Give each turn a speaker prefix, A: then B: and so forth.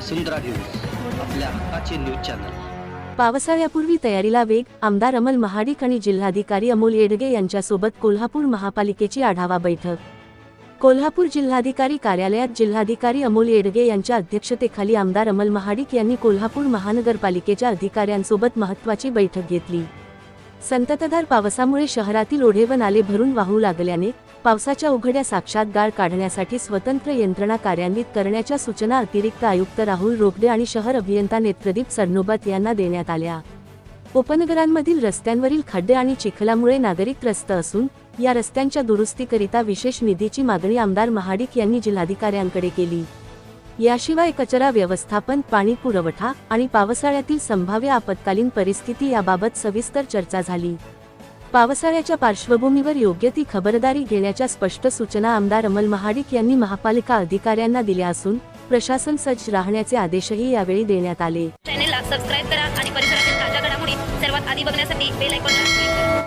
A: वसुंधरा news आपल्या हक्काचे news channel.
B: पावसाळ्यापूर्वी तयारीला वेग आमदार अमल महाडिक आणि जिल्हाधिकारी अमोल येडगे यांच्यासोबत कोल्हापूर महापालिकेची आढावा बैठक. कोल्हापूर जिल्हाधिकारी कार्यालयात जिल्हाधिकारी अमोल येडगे यांच्या अध्यक्षतेखाली आमदार अमल महाडिक यांनी कोल्हापूर महानगरपालिकेच्या अधिकाऱ्यांसोबत महत्त्वाची बैठक घेतली. संततधार पावसामुळे शहरातील ओढे व नाले भरून वाहू लागल्याने पावसाच्या उघड्या साक्षात गाळ काढण्यासाठी स्वतंत्र यंत्रणा कार्यान्वित करण्याच्या सूचना अतिरिक्त आयुक्त राहुल रोकडे आणि शहर अभियंता नेत्रदीप सरनोबत यांना देण्यात आल्या. उपनगरांमधील रस्त्यांवरील खड्डे आणि चिखलामुळे नागरिक त्रस्त असून या रस्त्यांच्या दुरुस्तीकरिता विशेष निधीची मागणी आमदार महाडिक यांनी जिल्हाधिकाऱ्यांकडे केली. याशिवाय कचरा व्यवस्थापन पाणी पुरवठा आणि पावसाळ्यातील संभाव्य आपत्कालीन परिस्थिती याबाबत सविस्तर चर्चा झाली. पावसाळ्याच्या पार्श्वभूमीवर योग्य ती खबरदारी घेण्याच्या स्पष्ट सूचना आमदार अमल महाडिक यांनी महापालिका अधिकाऱ्यांना दिल्या असून प्रशासन सज्ज राहण्याचे आदेशही यावेळी देण्यात आले.
C: चॅनेलला सबस्क्राईब करा आणि परिसरातील ताज्या घडामोडी सर्वात आधी बघण्यासाठी बेल आयकॉनला